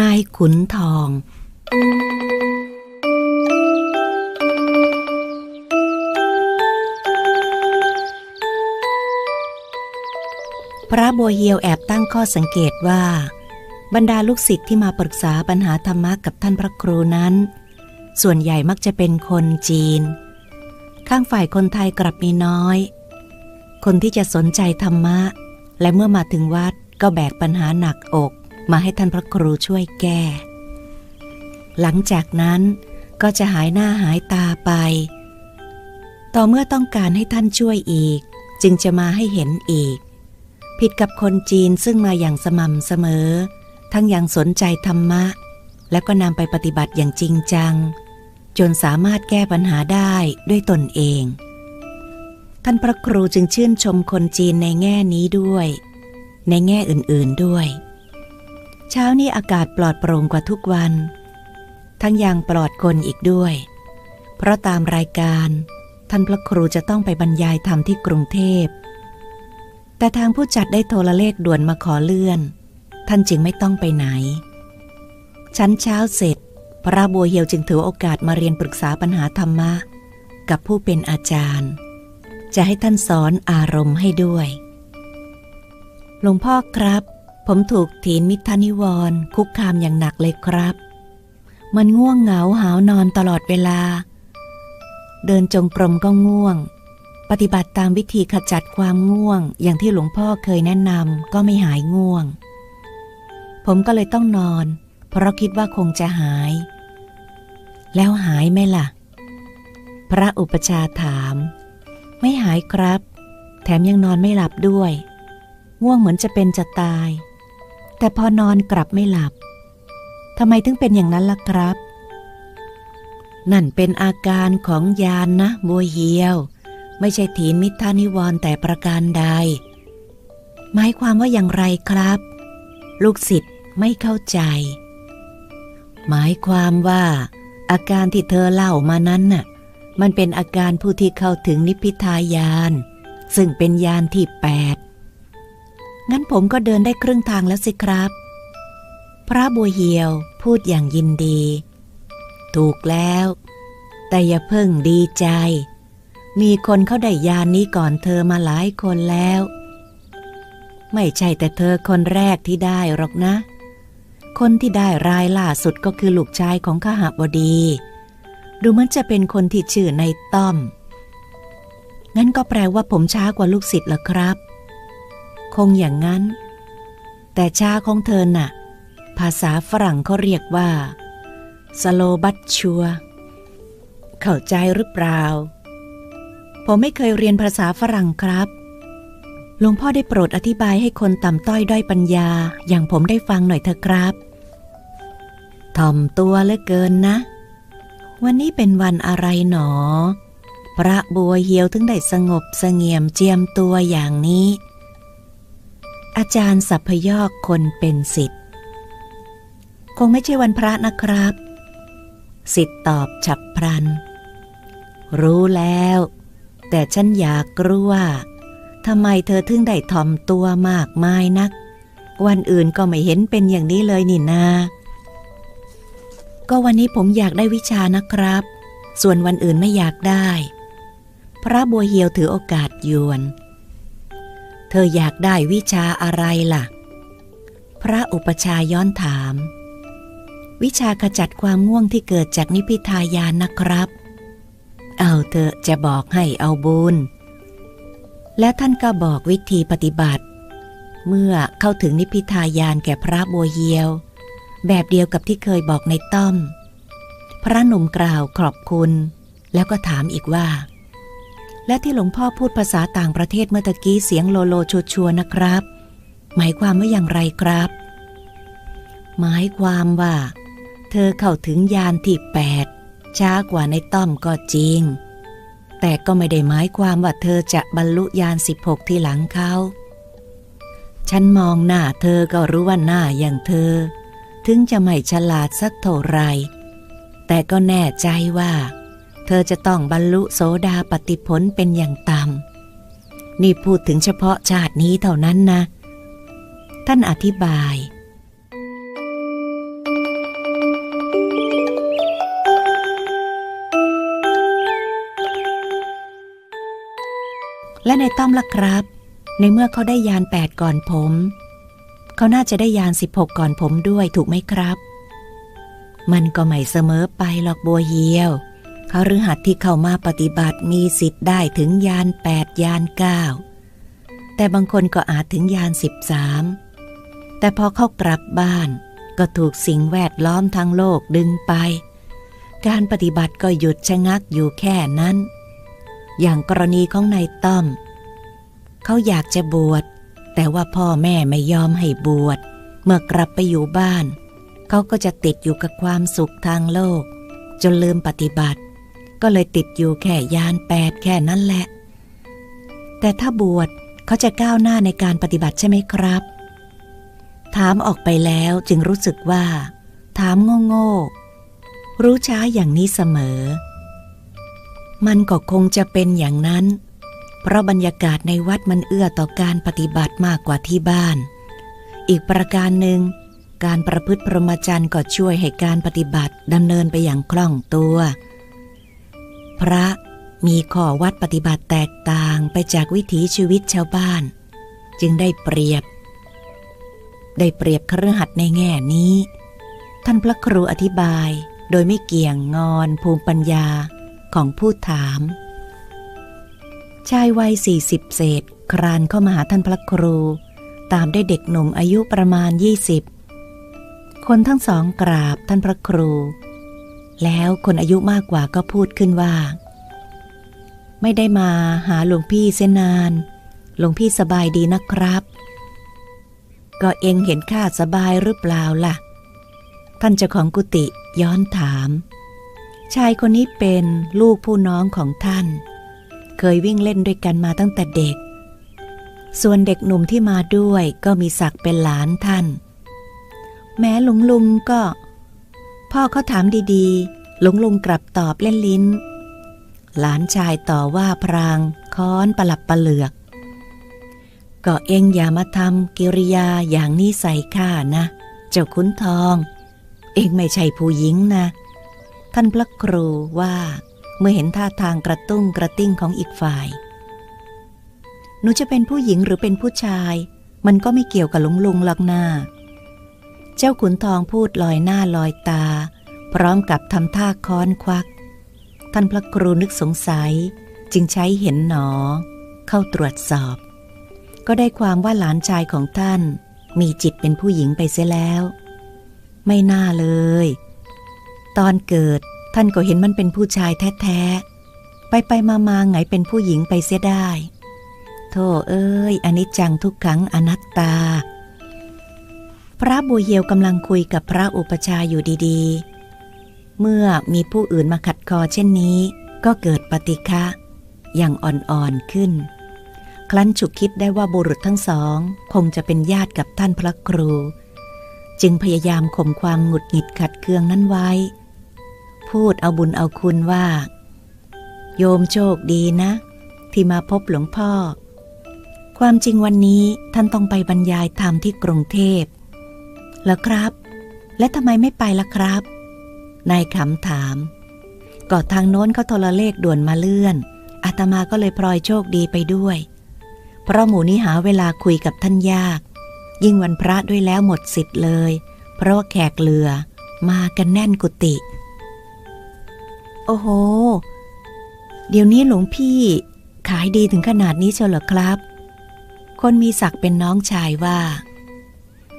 นายขุนทอง พระบัวเฮียวแอบตั้งข้อสังเกตว่า บรรดาลูกศิษย์ที่มาปรึกษาปัญหาธรรมะกับท่านพระครูนั้น ส่วนใหญ่มักจะเป็นคนจีน ข้างฝ่ายคนไทยกลับมีน้อย คนที่จะสนใจธรรมะ และเมื่อมาถึงวัดก็แบกปัญหาหนักอก มาให้ท่านพระครูช่วยแก้ หลังจากนั้นก็จะหายหน้าหายตาไป ต่อเมื่อต้องการให้ท่านช่วยอีก จึงจะมาให้เห็นอีก ผิดกับคนจีนซึ่งมาอย่างสม่ำเสมอ ทั้งยังสนใจธรรมะ และก็นำไปปฏิบัติอย่างจริงจัง จนสามารถแก้ปัญหาได้ด้วยตนเอง ท่านพระครูจึงชื่นชมคนจีนในแง่นี้ด้วย ในแง่อื่นๆด้วย เช้านี้อากาศปลอดโปร่งกว่าทุกวัน ทั้งยังปลอดคนอีกด้วย เพราะตามรายการ ท่านพระครูจะต้องไปบรรยายธรรมที่กรุงเทพ แต่ทางผู้จัดได้โทรเลขด่วนมาขอเลื่อน ท่านจึงไม่ต้องไปไหน ชั้นเช้าเสร็จ พระบัวเหียวจึงถือโอกาสมาเรียนปรึกษาปัญหาธรรมะ กับผู้เป็นอาจารย์ จะให้ท่านสอนอารมณ์ให้ด้วยหลวงพ่อครับ ผมถูกถีนมิทานิวรคุกคามอย่างหนักเลยครับ มันง่วงเหงาหาวนอนตลอดเวลา เดินจงกรมก็ง่วง ปฏิบัติตามวิธีขจัดความง่วง อย่างที่หลวงพ่อเคยแนะนำก็ไม่หายง่วง ผมก็เลยต้องนอน เพราะคิดว่าคงจะหาย แล้วหายไหมล่ะ พระอุปชาถาม ไม่หายครับ แถมยังนอนไม่หลับด้วยง่วงเหมือนจะเป็นจะตาย แต่พอนอนกลับไม่หลับทำไมถึงเป็นอย่างนั้นล่ะครับ นั่นเป็นอาการของยานนะบัวเหียว ไม่ใช่ถีนมิทานิวรแต่ประการใด หมายความว่าอย่างไรครับ ลูกศิษย์ไม่เข้าใจ หมายความว่า อาการที่เธอเล่ามานั้นน่ะ มันเป็นอาการผู้ที่เข้าถึงนิพพิทายาน ซึ่งเป็นยานที่แปด งั้นผมก็เดินได้ครึ่งทางแล้วสิครับ พระบัวเหียวพูดอย่างยินดี ถูกแล้ว แต่อย่าเพิ่งดีใจ มีคนเขาได้ยานนี้ก่อนเธอมาหลายคนแล้ว ไม่ใช่แต่เธอคนแรกที่ได้หรอกนะ คนที่ได้รายล่าสุดก็คือลูกชายของขหบดี ดูเหมือนจะเป็นคนที่ชื่อในต้อม งั้นก็แปลว่าผมช้ากว่าลูกศิษย์เหรอครับ คงอย่างนั้น แต่ชาของเธอน่ะ ภาษาฝรั่งเขาเรียกว่า slow but sure เข้าใจหรือเปล่า ผมไม่เคยเรียนภาษาฝรั่งครับ หลวงพ่อได้โปรดอธิบายให้คนต่ำต้อยด้อยปัญญา อย่างผมได้ฟังหน่อยเถอะครับถ่อมตัวเหลือเกินนะ วันนี้เป็นวันอะไรหนอ พระบัวเหียวถึงได้สงบเสงี่ยมเจียมตัวอย่างนี้ อาจารย์สัพยอกคนเป็นสิทธิ์คงไม่ใช่วันพระนะครับ สิทธิ์ตอบฉับพลัน รู้แล้ว แต่ฉันอยากรู้ว่าทำไมเธอถึงได้ถ่อมตัวมากมายนัก วันอื่นก็ไม่เห็นเป็นอย่างนี้เลยนี่นา ก็วันนี้ผมอยากได้วิชานะครับ ส่วนวันอื่นไม่อยากได้ พระบัวเหียวถือโอกาสยวน เธออยากได้วิชาอะไรล่ะ พระอุปชาย้อนถาม วิชาขจัดความง่วงที่เกิดจากนิพิทายานนะครับ เอาเธอจะบอกให้เอาบุญ และท่านก็บอกวิธีปฏิบัติ เมื่อเข้าถึงนิพิทายานแก่พระบัวเฮียว แบบเดียวกับที่เคยบอกในต้อม พระหนุ่มกล่าวขอบคุณ แล้วก็ถามอีกว่า และที่หลวงพ่อพูดภาษาต่างประเทศเมื่อตะกี้เสียงโลโลชัวนะครับ หมายความว่าอย่างไรครับ หมายความว่า เธอเข้าถึงยานที่แปดช้ากว่าในต้อมก็จริง แต่ก็ไม่ได้หมายความว่าเธอจะบรรลุยานสิบหกที่หลังเขาฉันมองหน้าเธอก็รู้ว่าหน้าอย่างเธอ ถึงจะไม่ฉลาดสักเท่าไร แต่ก็แน่ใจว่า ธอจะต้องบรรลุโสดาปติผลเป็นอย่างต่ำนี่พูดถึงเฉพาะชาตินี้เท่านั้นนะ ท่านอธิบายและในต้อมล่ะครับ ในเมื่อเขาได้ยาน 8 ก่อนผม เขาน่าจะได้ยาน 16 ก่อนผมด้วยถูกไหมครับ มันก็ไม่เสมอไปหรอกบัวเหี่ยว เขาฤหัสที่เข้ามาปฏิบัติมีสิทธิ์ได้ถึงยานแปดยานเก้าแต่บางคนก็อาจถึงยานสิบสามแต่พอเข้ากลับบ้านก็ถูกสิ่งแวดล้อมทางโลกดึงไป การปฏิบัติก็หยุดชะงักอยู่แค่นั้น อย่างกรณีของนายต้อม เขาอยากจะบวช แต่ว่าพ่อแม่ไม่ยอมให้บวช เมื่อกลับไปอยู่บ้าน เขาก็จะติดอยู่กับความสุขทางโลก จนลืมปฏิบัติ ก็เลยติดอยู่แค่ยานแปดแค่นั้นแหละ แต่ถ้าบวชเขาจะก้าวหน้าในการปฏิบัติใช่ไหมครับ ถามออกไปแล้วจึงรู้สึกว่า ถามโง่ๆรู้ช้าอย่างนี้เสมอ มันก็คงจะเป็นอย่างนั้น เพราะบรรยากาศในวัดมันเอื้อต่อการปฏิบัติมากกว่าที่บ้าน อีกประการหนึ่งการประพฤติพรหมจรรย์ก็ช่วยให้การปฏิบัติดำเนินไปอย่างคล่องตัว พระมีข้อวัดปฏิบัติแตกต่างไปจากวิถีชีวิตชาวบ้าน จึงได้เปรียบ ได้เปรียบเครือหัดในแง่นี้ ท่านพระครูอธิบายโดยไม่เกี่ยงงอนภูมิปัญญาของผู้ถาม ชายวัยสี่สิบเศษครานเข้ามาหาท่านพระครู ตามได้เด็กหนุ่มอายุประมาณยี่สิบคนทั้งสองกราบท่านพระครู แล้วคนอายุมากกว่าก็พูดขึ้นว่า ไม่ได้มาหาหลวงพี่เส้นนาน หลวงพี่สบายดีนะครับ ก็เองเห็นข้าสบายหรือเปล่าล่ะ ท่านเจ้าของกุฏิย้อนถาม ชายคนนี้เป็นลูกผู้น้องของท่าน เคยวิ่งเล่นด้วยกันมาตั้งแต่เด็ก ส่วนเด็กหนุ่มที่มาด้วยก็มีศักดิ์เป็นหลานท่าน แม้หลวงลุงก็ พ่อเขาถามดีๆ หลงลุงกลับตอบเล่นลิ้น หลานชายต่อว่าพรางค้อนประหลับประเหลือกก็เองอย่ามาทำกิริยาอย่างนี้ใส่ข้านะ เจ้าขุนทอง เองไม่ใช่ผู้หญิงนะ ท่านพระครูว่าเมื่อเห็นท่าทางกระตุ้งกระติ้งของอีกฝ่าย หนูจะเป็นผู้หญิงหรือเป็นผู้ชาย มันก็ไม่เกี่ยวกับลุงลุงหรอกนา เจ้าขุนทองพูดลอยหน้าลอยตา พร้อมกับทำท่าค้อนควัก ท่านพระครูนึกสงสัย จึงใช้เห็นหนอ เข้าตรวจสอบ ก็ได้ความว่าหลานชายของท่าน มีจิตเป็นผู้หญิงไปเสียแล้ว ไม่น่าเลย ตอนเกิดท่านก็เห็นมันเป็นผู้ชายแท้ๆ ไปไปมามาไงเป็นผู้หญิงไปเสียได้ โธ่เอ้ยอนิจจังทุกขังอนัตตา พระบุญเยียวกำลังคุยกับพระอุปชาอยู่ดีๆ เมื่อมีผู้อื่นมาขัดคอเช่นนี้ ก็เกิดปฏิฆะอย่างอ่อนๆขึ้น ครั้นฉุกคิดได้ว่าบุรุษทั้งสอง คงจะเป็นญาติกับท่านพระครู จึงพยายามข่มความหงุดหงิดขัดเคืองนั้นไว้ พูดเอาบุญเอาคุณว่า โยมโชคดีนะ ที่มาพบหลวงพ่อ ความจริงวันนี้ท่านต้องไปบรรยายธรรมที่กรุงเทพ แล้วครับ และทำไมไม่ไปล่ะครับ นายขำถามก็ทางโน้นเขาโทรเลขด่วนมาเลื่อน อาตมาก็เลยพลอยโชคดีไปด้วย เพราะหมูนี้หาเวลาคุยกับท่านยาก ยิ่งวันพระด้วยแล้วหมดสิทธิ์เลย เพราะว่าแขกเรือมากันแน่นกุฏิโอ้โห เดี๋ยวนี้หลวงพี่ขายดีถึงขนาดนี้เชียวเหรอครับ คนมีศักดิ์เป็นน้องชายว่า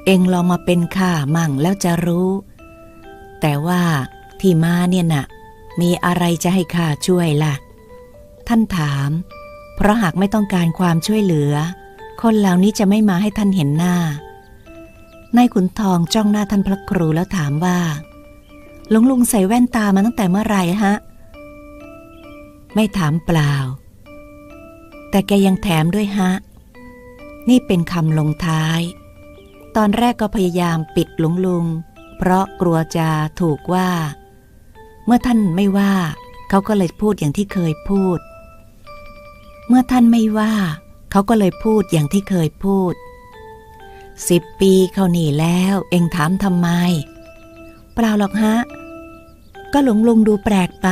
เองลองมาเป็นข้ามั่งแล้วจะรู้ แต่ว่าที่มาเนี่ยน่ะ มีอะไรจะให้ข้าช่วยล่ะ ท่านถาม เพราะหากไม่ต้องการความช่วยเหลือ คนเหล่านี้จะไม่มาให้ท่านเห็นหน้านายขุนทองจ้องหน้าท่านพระครูแล้วถามว่าหลวงลุงใส่แว่นตามาตั้งแต่เมื่อไหร่ฮะ ไม่ถามเปล่า แต่แกยังแถมด้วยฮะ นี่เป็นคำลงท้าย ตอนแรกก็พยายามปิดหลงลุง เพราะกลัวจะถูกว่า เมื่อท่านไม่ว่า เขาก็เลยพูดอย่างที่เคยพูด เมื่อท่านไม่ว่า เขาก็เลยพูดอย่างที่เคยพูดสิบปีเขาหนีแล้ว เองถามทำไม เปล่าหรอกฮะ ก็หลงลุงดูแปลกไป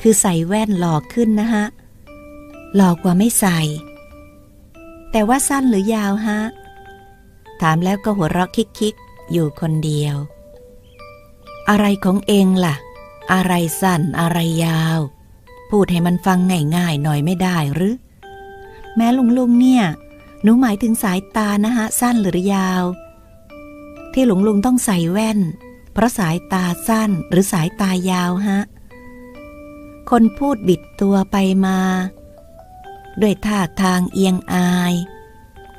คือใส่แว่นหลอกขึ้นนะฮะ หลอกกว่าไม่ใส่ แต่ว่าสั้นหรือยาวฮะ ถามแล้วก็หัวเราะคิกๆ อยู่คนเดียว อะไรของเองล่ะ อะไรสั้นอะไรยาว พูดให้มันฟังง่ายๆหน่อยไม่ได้หรือ แม้ลุงลุงเนี่ย หนูหมายถึงสายตานะฮะ สั้นหรือยาว ที่หลวงลุงต้องใส่แว่น เพราะสายตาสั้นหรือสายตายาวฮะ คนพูดบิดตัวไปมา ด้วยท่าทางเอียงอาย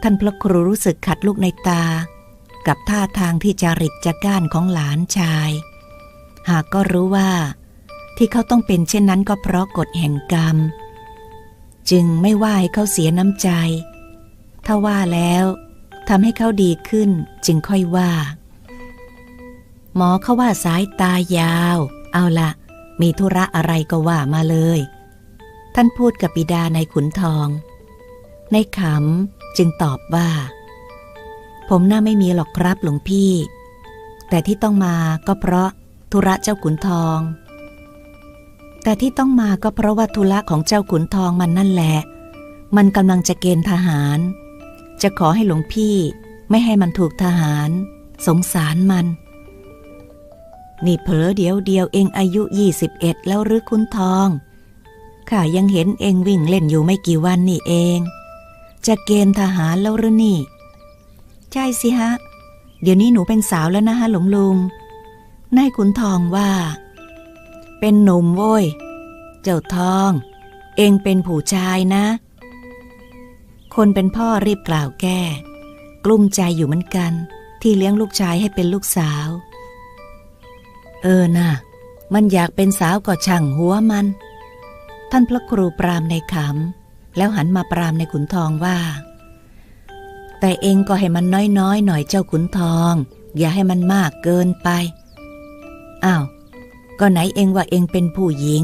ท่านพระครูรู้สึกขัดลูกในตา กับท่าทางที่จริตจะก้านของหลานชาย หากก็รู้ว่า ที่เขาต้องเป็นเช่นนั้นก็เพราะกฎแห่งกรรม จึงไม่ว่าให้เขาเสียน้ำใจ ถ้าว่าแล้วทำให้เขาดีขึ้นจึงค่อยว่า หมอเขาว่าสายตายาว เอาละมีธุระอะไรก็ว่ามาเลย ท่านพูดกับบิดาในขุนทอง ในขำ จึงตอบว่า ผมน่าไม่มีหรอกครับหลวงพี่ แต่ที่ต้องมาก็เพราะธุระเจ้าขุนทอง แต่ที่ต้องมาก็เพราะว่าธุระของเจ้าขุนทองมันนั่นแหละ มันกำลังจะเกณฑ์ทหาร จะขอให้หลวงพี่ไม่ให้มันถูกทหาร สงสารมัน นี่เผลอเดียวเดียวเองอายุ 21 แล้วหรือคุณทองข้ายังเห็นเองวิ่งเล่นอยู่ไม่กี่วันนี่เอง จะเกณฑ์ทหารแล้วหรือนี่ ใช่สิฮะ เดี๋ยวนี้หนูเป็นสาวแล้วนะฮะหลวงลุงนายขุนทองว่า เป็นหนุ่มโว้ย เจ้าทอง เองเป็นผู้ชายนะ คนเป็นพ่อรีบกล่าวแก้ กลุ้มใจอยู่เหมือนกัน ที่เลี้ยงลูกชายให้เป็นลูกสาว เออน่ะ มันอยากเป็นสาวก็ช่างหัวมัน ท่านพระครูปรามในขำ แล้วหันมาปรามในขุนทองว่า แต่เองก็ให้มันน้อยๆหน่อยเจ้าขุนทอง อย่าให้มันมากเกินไป อ้าว ก็ไหนเองว่าเองเป็นผู้หญิง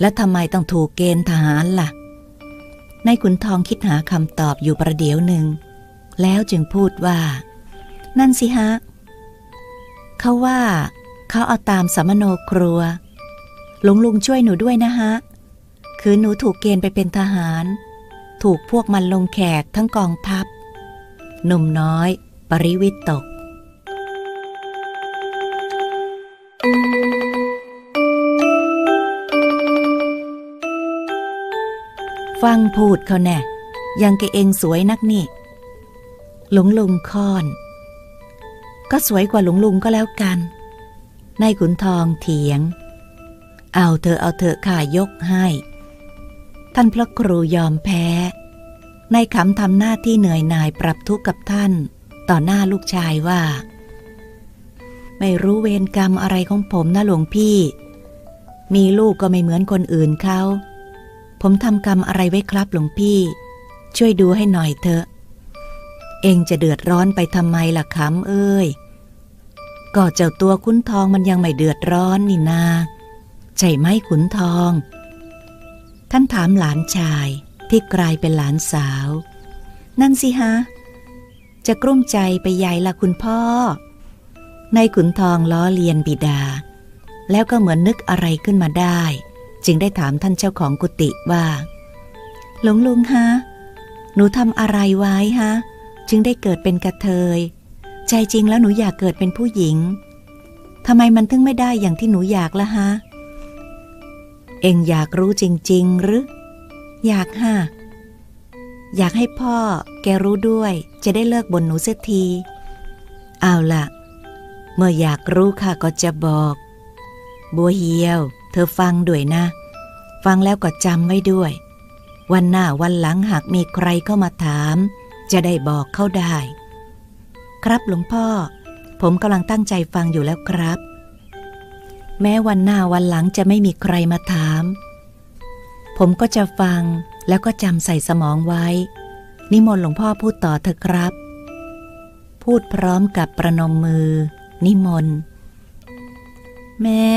แล้วทำไมต้องถูกเกณฑ์ทหารล่ะนายขุนทองคิดหาคำตอบอยู่ประเดี๋ยวหนึ่ง แล้วจึงพูดว่า นั่นสิฮะ เขาว่า เขาเอาตามสมโนครัว หลวงลุงช่วยหนูด้วยนะฮะ คือหนูถูกเกณฑ์ไปเป็นทหาร ถูกพวกมันลงแขกทั้งกองทัพ หนุ่มน้อย ปริวิตก ฟังพูดเขาแน่ยังแกเองสวยนักนี่ หลวงลุงค่อน ก็สวยกว่าหลวงลุงก็แล้วกัน นายขุนทองเถียง เอาเธอเอาเธอข่ายกให้ ท่านพระครูยอมแพ้ ในขำทำหน้าที่เหนื่อยหน่ายปรับทุกข์กับท่าน ต่อหน้าลูกชายว่า ไม่รู้เวรกรรมอะไรของผมนะหลวงพี่ มีลูกก็ไม่เหมือนคนอื่นเขาผมทำกรรมอะไรไว้ครับหลวงพี่ ช่วยดูให้หน่อยเถอะ เองจะเดือดร้อนไปทำไมล่ะคำเอ้ยก็เจ้าตัวขุนทองมันยังไม่เดือดร้อนนี่นาใช่ไหมขุนทอง ท่านถามหลานชายที่กลายเป็นหลานสาว นั่นสิฮะ จะกลุ้มใจไปใหญ่ละคุณพ่อ ในขุนทองล้อเลียนบิดา แล้วก็เหมือนนึกอะไรขึ้นมาได้ จึงได้ถามท่านเจ้าของกุฏิว่า หลวงลุงฮะ หนูทำอะไรไว้ฮะ จึงได้เกิดเป็นกระเทย ใจจริงแล้วหนูอยากเกิดเป็นผู้หญิงทำไมมันถึงไม่ได้อย่างที่หนูอยากละฮะ เอ็งอยากรู้จริง ๆ หรือ อยากฮะอยากให้พ่อแกรู้ด้วย จะได้เลิกบ่นหนูเสียที เอาละเมื่ออยากรู้ค่ะก็จะบอก บัวเหียว เธอฟังด้วยนะ ฟังแล้วก็จำไว้ด้วย วันหน้าวันหลังหากมีใครเข้ามาถาม จะได้บอกเขาได้ ครับหลวงพ่อ ผมกำลังตั้งใจฟังอยู่แล้วครับ แม้วันหน้าวันหลังจะไม่มีใครมาถาม ผมก็จะฟังแล้วก็จำใส่สมองไว้ นิมนต์หลวงพ่อพูดต่อเถอะครับ พูดพร้อมกับประนมมือ นิมนต์แม่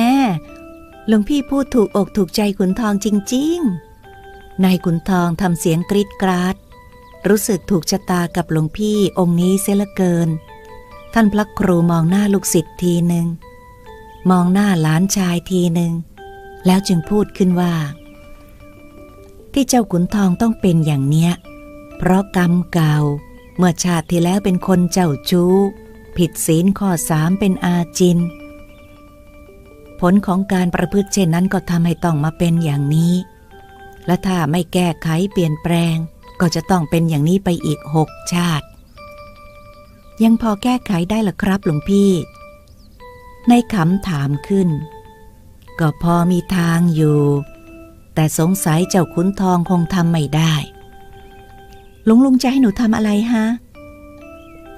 หลวงพี่พูดถูกอกถูกใจขุนทองจริง ๆ นายขุนทองทำเสียงกรีดกราด รู้สึกถูกชะตากับหลวงพี่องค์นี้เสียเหลือเกิน ท่านพระครูมองหน้าลูกศิษย์ทีหนึ่ง มองหน้าหลานชายทีหนึ่งแล้วจึงพูดขึ้นว่า ที่เจ้าขุนทองต้องเป็นอย่างเนี้ย เพราะกรรมเก่า เมื่อชาติที่แล้วเป็นคนเจ้าชู้ ผิดศีลข้อสามเป็นอาจิน ผลของการประพฤติเช่นนั้นก็ทำให้ต้องมาเป็นอย่างนี้ และถ้าไม่แก้ไขเปลี่ยนแปลง ก็จะต้องเป็นอย่างนี้ไปอีกหกชาติ ยังพอแก้ไขได้หรอครับหลวงพี่ ในขำถามขึ้น ก็พอมีทางอยู่ แต่สงสัยเจ้าขุนทองคงทำไม่ได้ลุงลุงจะให้หนูทำอะไรฮะ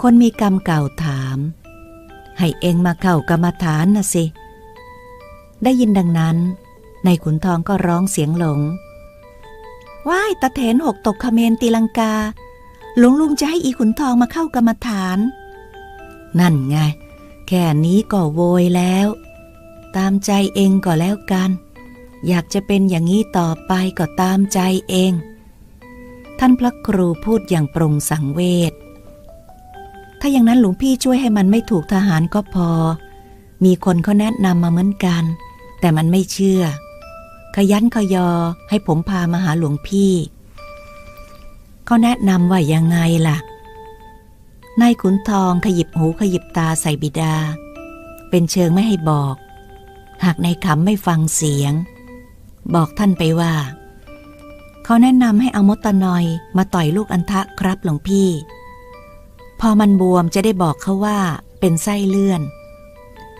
คนมีกรรมเก่าถาม ให้เองมาเข้ากรรมฐานนะสิ ได้ยินดังนั้น ในขุนทองก็ร้องเสียงหลงว่ายตะเถนหกตกขเมนตีลังกา หลวงลุงจะให้อีขุนทองมาเข้ากรรมฐาน นั่นไง แค่นี้ก็โวยแล้ว ตามใจเองก็แล้วกัน อยากจะเป็นอย่างนี้ต่อไปก็ตามใจเอง ท่านพระครูพูดอย่างปรงสังเวชถ้าอย่างนั้นหลวงพี่ช่วยให้มันไม่ถูกทหารก็พอ มีคนเขาแนะนำมาเหมือนกัน แต่มันไม่เชื่อ ขยันขยอให้ผมพามาหาหลวงพี่เขาแนะนำว่ายังไงล่ะ นายขุนทองขยิบหูขยิบตาใส่บิดา เป็นเชิงไม่ให้บอก หากนายขำไม่ฟังเสียง บอกท่านไปว่า เขาแนะนำให้เอามดตะนอยมาต่อยลูกอันทะครับหลวงพี่ พอมันบวมจะได้บอกเขาว่าเป็นไส้เลื่อน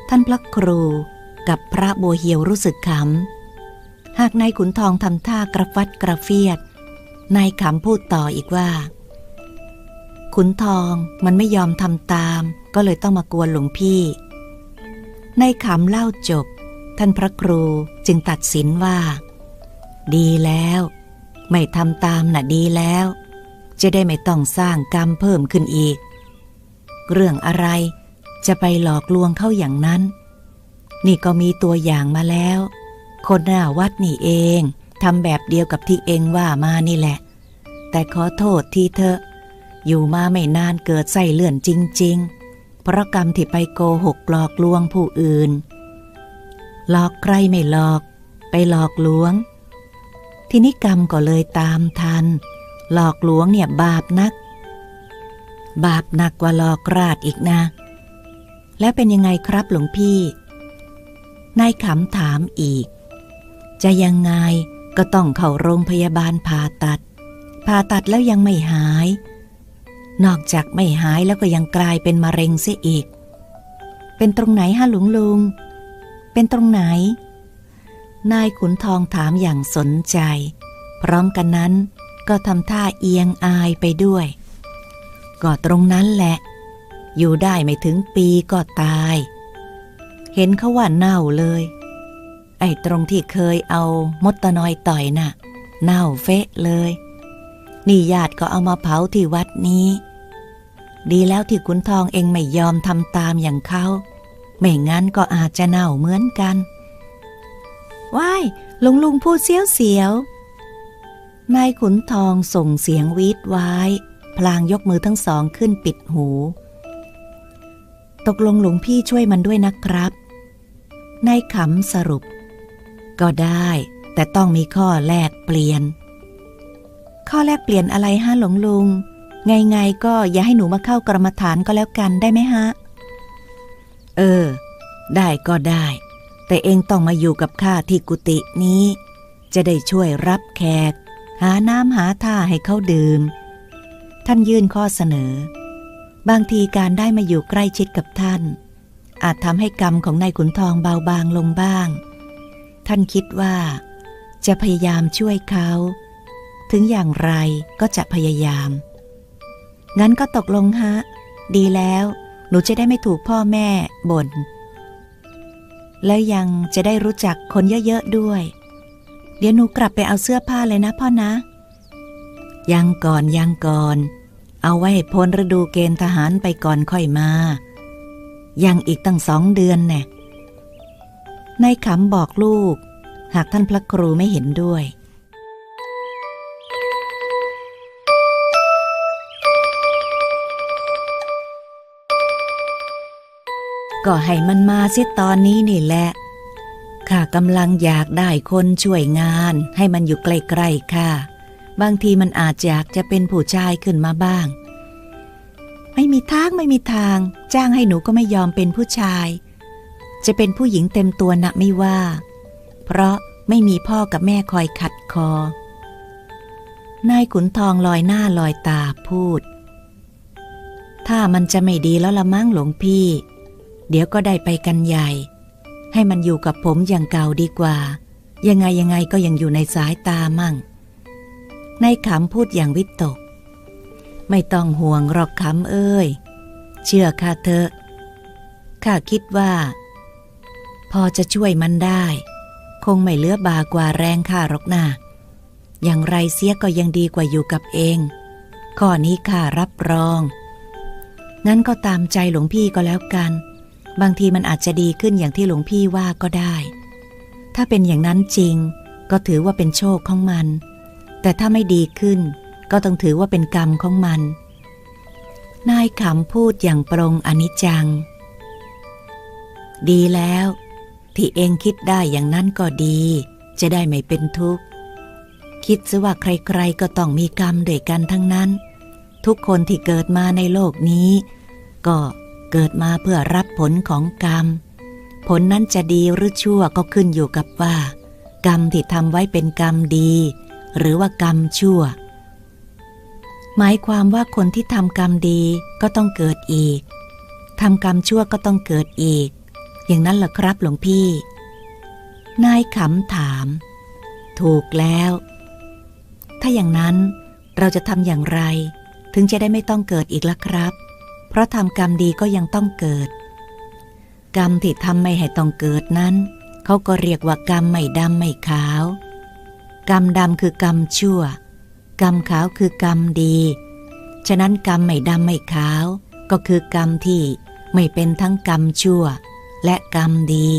ท่านพระครูกับพระบัวเหียวรู้สึกขำ หากนายขุนทองทำท่ากระฟัดกระเฟียด นายขำพูดต่ออีกว่า ขุนทองมันไม่ยอมทำตาม ก็เลยต้องมากวนหลวงพี่ ในขำเล่าจบ ท่านพระครูจึงตัดสินว่า ดีแล้ว ไม่ทำตามน่ะดีแล้ว จะได้ไม่ต้องสร้างกรรมเพิ่มขึ้นอีก เรื่องอะไรจะไปหลอกลวงเข้าอย่างนั้น นี่ก็มีตัวอย่างมาแล้ว คนหน้าวัดนี่เองทำแบบเดียวกับที่เองว่ามานี่แหละ แต่ขอโทษที่เถอ อยู่มาไม่นานเกิดไส้เลื่อนจริง ๆ เพราะกรรมที่ไปโกหกหลอกลวงผู้อื่น หลอกใครไม่หลอก ไปหลอกลวง ทีนี้กรรมก็เลยตามทัน หลอกลวงเนี่ยบาปนัก บาปหนักกว่าหลอกราดอีกนะ แล้วเป็นยังไงครับหลวงพี่ นายขำถามอีก จะยังไงก็ต้องเข้าโรงพยาบาลผ่าตัด ผ่าตัดแล้วยังไม่หาย นอกจากไม่หายแล้วก็ยังกลายเป็นมะเร็งเสียอีก เป็นตรงไหนฮะหลวงลุง เป็นตรงไหน นายขุนทองถามอย่างสนใจ พร้อมกันนั้นก็ทำท่าเอียงอายไปด้วย ก็ตรงนั้นแหละ อยู่ได้ไม่ถึงปีก็ตาย เห็นเขาว่าเน่าเลย ไอ้ตรงที่เคยเอามดตะนอยต่อยน่ะ เน่าเฟะเลย นี่ญาติก็เอามาเผาที่วัดนี้ ดีแล้วที่ขุนทองเองไม่ยอมทำตามอย่างเขาไม่งั้นก็อาจจะเน่าเหมือนกันว้ายลุงลุงพูดเสียวเสียวนายขุนทองส่งเสียงวีดไว้พลางยกมือทั้งสองขึ้นปิดหู ตกลงหลวงพี่ช่วยมันด้วยนะครับนายขำสรุป ก็ได้ แต่ต้องมีข้อแลกเปลี่ยน ข้อแลกเปลี่ยนอะไรฮะหลวงลุง ไงไงๆก็อย่าให้หนูมาเข้ากรรมฐานก็แล้วกันได้ไหมฮะ เออ ได้ก็ได้ แต่เองต้องมาอยู่กับข้าที่กุฏินี้ จะได้ช่วยรับแขก หาน้ำหาท่าให้เขาดื่ม ท่านยื่นข้อเสนอ บางทีการได้มาอยู่ใกล้ชิดกับท่าน อาจทำให้กรรมของนายขุนทองเบาบางลงบ้าง ท่านคิดว่า จะพยายามช่วยเขา ถึงอย่างไรก็จะพยายาม งั้นก็ตกลงฮะ ดีแล้ว หนูจะได้ไม่ถูกพ่อแม่บ่น แล้วยังจะได้รู้จักคนเยอะๆด้วย เดี๋ยวหนูกลับไปเอาเสื้อผ้าเลยนะพ่อนะ ยังก่อนยังก่อน เอาไว้พ้นฤดูเกณฑ์ทหารไปก่อนค่อยมา ยังอีกตั้งสองเดือนแน่นายขำบอกลูก หากท่านพระครูไม่เห็นด้วย ก็ให้มันมาสิตอนนี้นี่แหละ ข้ากำลังอยากได้คนช่วยงานให้มันอยู่ใกล้ๆค่ะ บางทีมันอาจอยากจะเป็นผู้ชายขึ้นมาบ้าง ไม่มีทางไม่มีทาง จ้างให้หนูก็ไม่ยอมเป็นผู้ชาย จะเป็นผู้หญิงเต็มตัวนะไม่ว่า เพราะไม่มีพ่อกับแม่คอยขัดคอ นายขุนทองลอยหน้าลอยตาพูด ถ้ามันจะไม่ดีแล้วละมั้งหลวงพี่ เดี๋ยวก็ได้ไปกันใหญ่ ให้มันอยู่กับผมอย่างเก่าดีกว่า ยังไงยังไงก็ยังอยู่ในสายตามั่งนายขำพูดอย่างวิตก ไม่ต้องห่วงหรอกขำเอ้ย เชื่อข้าเถอะข้าคิดว่า พอจะช่วยมันได้ คงไม่เลือบากว่าแรงข้าหรอกนาอย่างไรเสียก็ยังดีกว่าอยู่กับเอง ข้อนี้ข้ารับรอง งั้นก็ตามใจหลวงพี่ก็แล้วกัน บางทีมันอาจจะดีขึ้นอย่างที่หลวงพี่ว่าก็ได้ ถ้าเป็นอย่างนั้นจริง ก็ถือว่าเป็นโชคของมัน แต่ถ้าไม่ดีขึ้น ก็ต้องถือว่าเป็นกรรมของมัน นายขำพูดอย่างปรงอนิจจัง ดีแล้ว ที่เองคิดได้อย่างนั้นก็ดี จะได้ไม่เป็นทุกข์ คิดซะว่าใครๆก็ต้องมีกรรมด้วยกันทั้งนั้น ทุกคนที่เกิดมาในโลกนี้ ก็ เกิดมาเพื่อรับผลของกรรม ผลนั้นจะดีหรือชั่วก็ขึ้นอยู่กับว่า กรรมที่ทำไว้เป็นกรรมดี หรือว่ากรรมชั่ว หมายความว่าคนที่ทำกรรมดีก็ต้องเกิดอีกทำกรรมชั่วก็ต้องเกิดอีก อย่างนั้นเหรอครับหลวงพี่ นายขำถาม ถูกแล้ว ถ้าอย่างนั้นเราจะทำอย่างไร ถึงจะได้ไม่ต้องเกิดอีกละครับ เพราะทำกรรมดีก็ยังต้องเกิด กรรมที่ทำไม่ให้ต้องเกิดนั้น เขาก็เรียกว่ากรรมไม่ดำไม่ขาว กรรมดำคือกรรมชั่ว กรรมขาวคือกรรมดี ฉะนั้นกรรมไม่ดำไม่ขาว ก็คือกรรมที่ไม่เป็นทั้งกรรมชั่ว และกรรมดี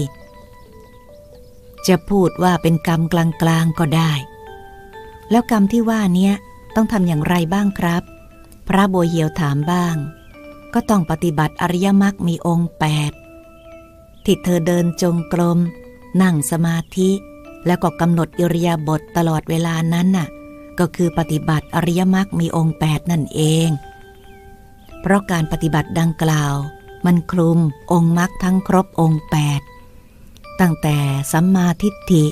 จะพูดว่าเป็นกรรมกลางๆก็ได้ แล้วกรรมที่ว่าเนี้ยต้องทำอย่างไรบ้างครับ พระโบเหียวถามบ้าง ก็ต้องปฏิบัติอริยมรรคมีองค์แปดที่เธอเดินจงกรม นั่งสมาธิ แล้วก็กำหนดอิริยาบถตลอดเวลานั้นน่ะ ก็คือปฏิบัติอริยมรรคมีองค์แปดนั่นเอง เพราะการปฏิบัติดังกล่าว มันคลุมองค์มรรคทั้งครบองค์แปดตั้งแต่สัมมาทิฏฐิ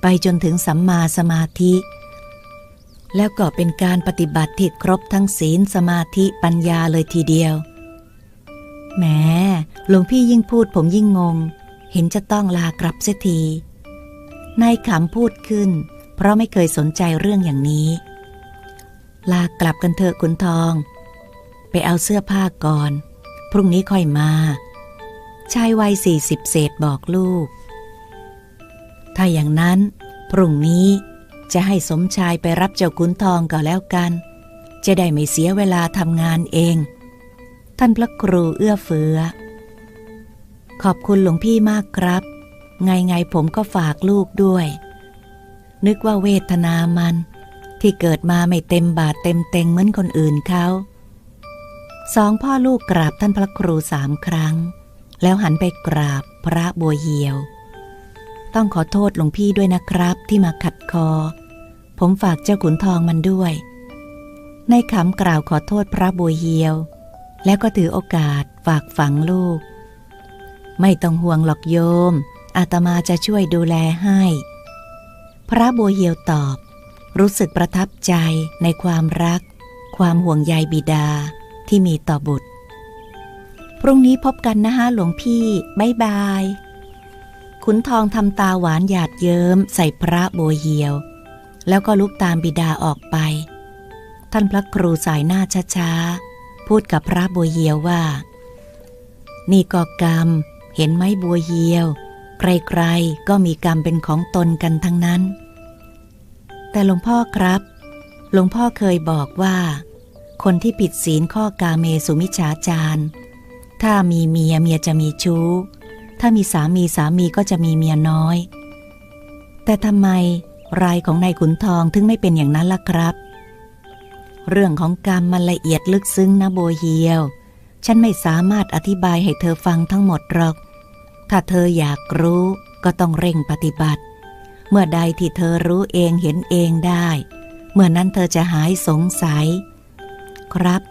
ไปจนถึงสัมมาสมาธิ แล้วก็เป็นการปฏิบัติที่ครบทั้งศีลสมาธิปัญญาเลยทีเดียว แหมหลวงพี่ยิ่งพูดผมยิ่งงง เห็นจะต้องลากลับเสียทีนายขำพูดขึ้น เพราะไม่เคยสนใจเรื่องอย่างนี้ ลากลับกันเถอะคุณทอง ไปเอาเสื้อผ้าก่อน พรุ่งนี้ค่อยมา ชายวัยสี่สิบเศษบอกลูก ถ้าอย่างนั้น พรุ่งนี้จะให้สมชายไปรับเจ้าขุนทองก็แล้วกัน จะได้ไม่เสียเวลาทำงานเอง ท่านพระครูเอื้อเฟื้อ ขอบคุณหลวงพี่มากครับ ไงไงผมก็ฝากลูกด้วย นึกว่าเวทนามัน ที่เกิดมาไม่เต็มบาทเต็มเต็งเหมือนคนอื่นเขาสองพ่อลูกกราบท่านพระครูสามครั้ง แล้วหันไปกราบพระบัวเหียว ต้องขอโทษหลวงพี่ด้วยนะครับที่มาขัดคอ ผมฝากเจ้าขุนทองมันด้วย ในคำกล่าวขอโทษพระบัวเหียว แล้วก็ถือโอกาสฝากฝังลูก ไม่ต้องห่วงหรอกโยม อาตมาจะช่วยดูแลให้ พระบัวเหียวตอบ รู้สึกประทับใจในความรัก ความห่วงใยบิดาที่มีต่อบุตร พรุ่งนี้พบกันนะฮะหลวงพี่บายบาย ขุนทองทำตาหวานหยาดเยิ้มใส่พระบัวเหียว แล้วก็ลุกตามบิดาออกไป ท่านพระครูสายหน้าช้าๆ พูดกับพระบัวเหียวว่า นี่ก็กรรม เห็นไหมบัวเหียว ใครๆก็มีกรรมเป็นของตนกันทั้งนั้น แต่หลวงพ่อครับ หลวงพ่อเคยบอกว่า คนที่ผิดศีลข้อกาเมสุมิฉาจารถ้ามีเมียเมียจะมีชู้ ถ้ามีสามีสามีก็จะมีเมียน้อย แต่ทำไมรายของนายขุนทองถึงไม่เป็นอย่างนั้นล่ะครับ เรื่องของกรรมมันละเอียดลึกซึ้งนะโบเฮียว ฉันไม่สามารถอธิบายให้เธอฟังทั้งหมดหรอก ถ้าเธออยากรู้ก็ต้องเร่งปฏิบัติ เมื่อใดที่เธอรู้เองเห็นเองได้ เมื่อนั้นเธอจะหายสงสัย ครับ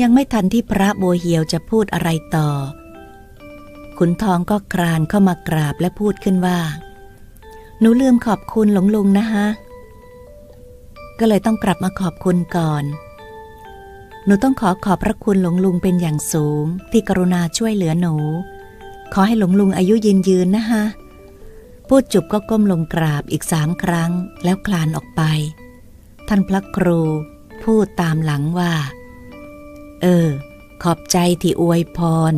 ยังไม่ทันที่พระโบเหียวจะพูดอะไรต่อ ขุนทองก็ครานเข้ามากราบและพูดขึ้นว่า หนูลืมขอบคุณหลวงลุงนะฮะ ก็เลยต้องกลับมาขอบคุณก่อน หนูต้องขอขอบพระคุณหลวงลุงเป็นอย่างสูง ที่กรุณาช่วยเหลือหนู ขอให้หลวงลุงอายุยืนยืนนะฮะพูดจุบก็ก้มลงกราบอีกสามครั้งแล้วคลานออกไป ท่านพระครู พูดตามหลังว่า เออ ขอบใจที่อวยพร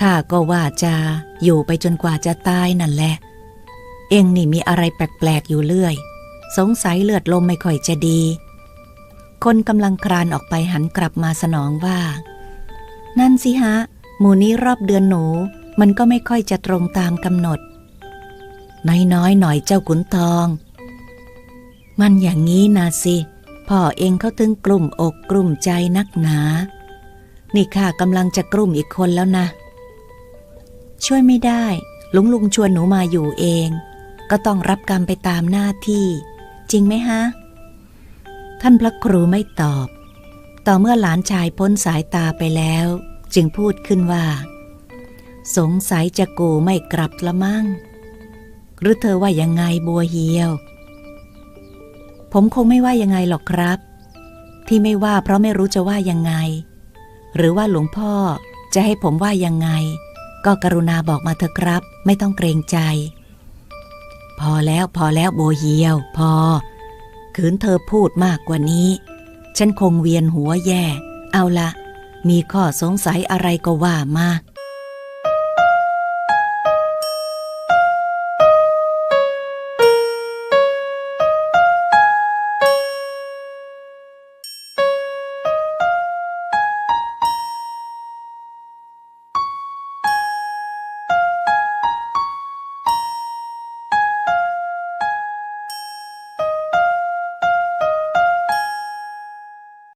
ข้าก็ว่าจะอยู่ไปจนกว่าจะตายนั่นแหละ เองนี่มีอะไรแปลกๆอยู่เรื่อย สงสัยเลือดลมไม่ค่อยจะดี คนกำลังครานออกไปหันกลับมาสนองว่า นั่นสิฮะ หมู่นี้รอบเดือนหนู มันก็ไม่ค่อยจะตรงตามกำหนด น้อยๆหน่อยเจ้าขุนทอง มันอย่างนี้นะสิ พ่อเองเขาถึงกลุ่มอกกลุ่มใจนักหนา นี่ข้ากำลังจะกลุ่มอีกคนแล้วนะ ช่วยไม่ได้ ลุงลุงชวนหนูมาอยู่เองก็ต้องรับกรรมไปตามหน้าที่ จริงไหมฮะ ท่านพระครูไม่ตอบ ต่อเมื่อหลานชายพ้นสายตาไปแล้ว จึงพูดขึ้นว่า สงสัยจะกูไม่กลับละมั่ง หรือเธอว่ายังไงบัวเหียว ผมคงไม่ว่ายังไงหรอกครับ ที่ไม่ว่าเพราะไม่รู้จะว่ายังไง หรือว่าหลวงพ่อจะให้ผมว่ายังไง ก็กรุณาบอกมาเถอะครับ ไม่ต้องเกรงใจ พอแล้วพอแล้วโบเยียว พอ ขืนเธอพูดมากกว่านี้ ฉันคงเวียนหัวแย่ เอาละ มีข้อสงสัยอะไรก็ว่ามา